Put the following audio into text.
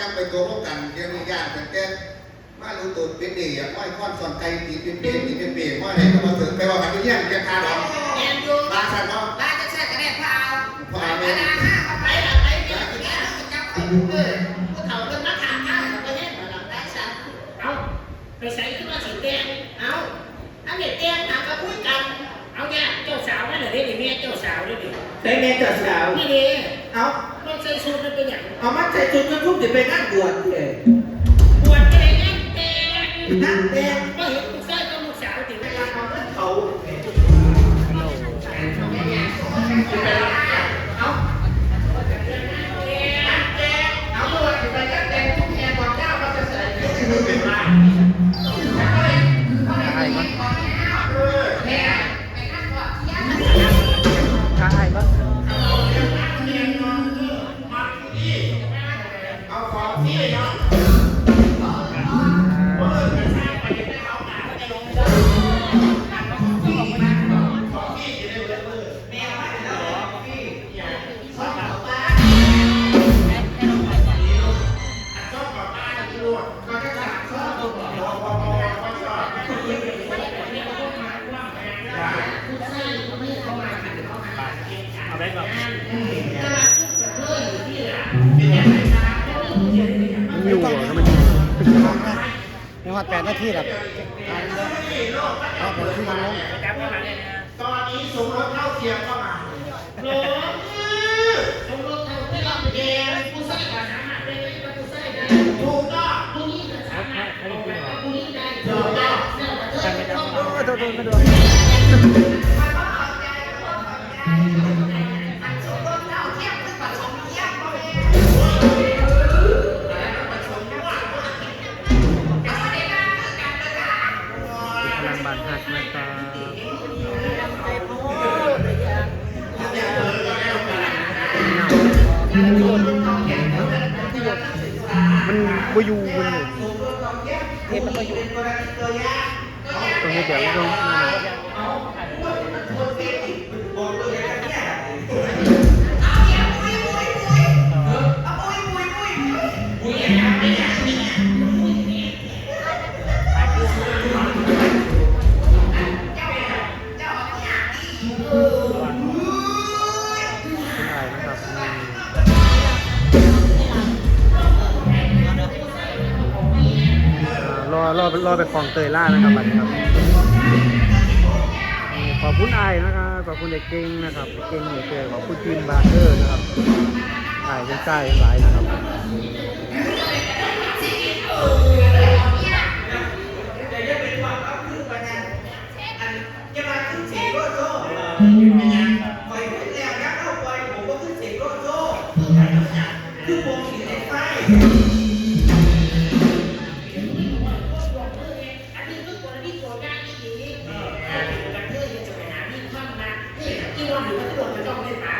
จังไปตัวร่วมกันเดี๋ยวนี้ญาติกันแก่มารู้ตัวเป็นดีอะม้อยค้อนสอนไก่ตีเป็นเปรตีเป็นเปรม้อยไหนก็มาถึงไปว่ากันที่เนี่ยเรียกค่าดอกแอนยูลาสันเนาะร้านจะใช่กันแน่พาวพาวไปนะฮะเอาไปเอาไปเดี๋ยวแกต้องจับเขาเออพวกเขาเรื่องนักข่าวข้าวเราไปเล่นมาหลังได้ฉันเอาไปใส่ขึ้นมาสีแดงเอาอันเด็ดแดงถามก็พูดกันเอาเนี่ยเจ้าสาวนั่นเหรอเด็กเมียเจ้าสาวด้วยดิได้แม่เจ้าสาวนี่ดิเอาต้อง ใส่ชุดมันเป็นอย่างเอามาใส่จุดกระทุ่มจะไปงานบวชเลยปวดเองนั่นเองนั่นแดงก็เห็นลูกชายกับลูกสาวถึงเวลาเขาเลิกเขาเอา ยังว่าแปดนาทีแบบเอาผมที่ลงตอนนี้สมรสเท่าเทียมเข้ามาโอ้สมรสเท่าไม่รับแดงผู้ใส่ภาษาได้ไหมผู้ใส่ได้ถูกต้องผู้นี้ภาษารถผู้นี้ได้ถูกต้องเรื่องประเทศต้องโอ้โดนโดนโดน พลังบานหักนะครับมันบอยู่มันหมุนเทปมันก็อยู่ตรงนี้เดี๋ยวตรง รอรอรอไปคลองเตยล่านะครับบัดนี้ครับขอบคุณไอ้นะครับขอบคุณเด็กเก่งนะครับเด็กเก่งเด็กเก่งขอบคุณทีมบาร์เกอร์นะครับไอ้เป็นใจหลายนะครับจะมาขึ้นเสียงโลโซ่